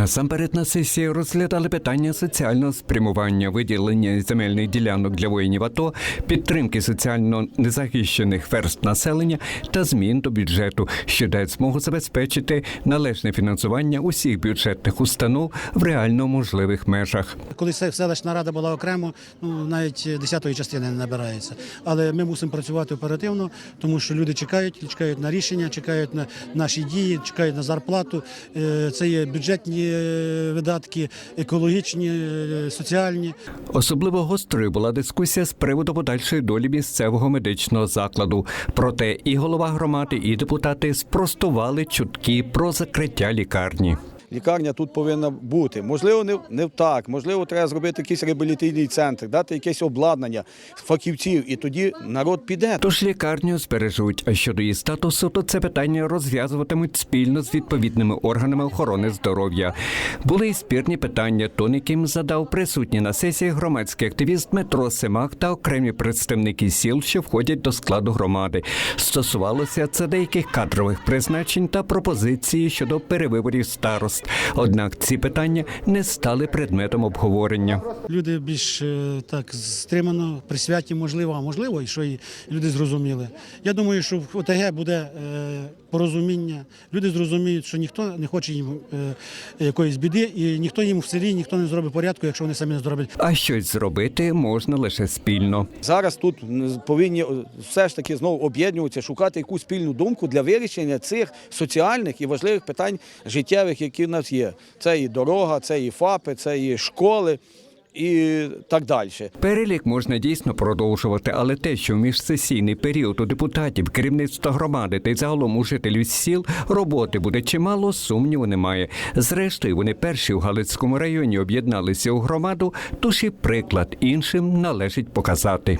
Насамперед на сесії розглядали питання соціального спрямування, виділення земельних ділянок для воїнів АТО, підтримки соціально незахищених верст населення та змін до бюджету, що дають змогу забезпечити належне фінансування усіх бюджетних установ в реально можливих межах. Коли селищна рада була окремо, ну навіть десятої частини не набирається. Але ми мусимо працювати оперативно, тому що люди чекають, чекають на рішення, чекають на наші дії, чекають на зарплату. Е, Це є бюджетні видатки, екологічні, е, соціальні. Особливо гострою була дискусія з приводу подальшої долі місцевого медичного закладу. Проте і голова громади, і депутати спростували чутки про закриття лікарні. Лікарня тут повинна бути. Можливо, не, не так. Можливо, треба зробити якийсь реабілітаційний центр, дати якесь обладнання фахівців, і тоді народ піде. Тож лікарню збережуть. А щодо її статусу, то це питання розв'язуватимуть спільно з відповідними органами охорони здоров'я. Були й спірні питання, тон яким задав присутній на сесії громадський активіст Дмитро Семак та окремі представники сіл, що входять до складу громади. Стосувалося це деяких кадрових призначень та пропозиції щодо перевиборів старост. Однак ці питання не стали предметом обговорення. Люди більш е, так стримано, при святі, можливо, а можливо, і що і люди зрозуміли. Я думаю, що в ОТГ буде е, порозуміння. Люди зрозуміють, що ніхто не хоче їм е, якоїсь біди, і ніхто їм в селі ніхто не зробить порядку, якщо вони самі не зроблять. А щось зробити можна лише спільно. Зараз тут повинні все ж таки знову об'єднуватися, шукати якусь спільну думку для вирішення цих соціальних і важливих питань життєвих, які в нас є. Це і дорога, це і ФАПи, це і школи і так далі. Перелік можна дійсно продовжувати, але те, що в міжсесійний період у депутатів, керівництва громади та й загалом у жителів сіл роботи буде чимало, сумніву немає. Зрештою, вони перші у Галицькому районі об'єдналися у громаду, тож і приклад іншим належить показати.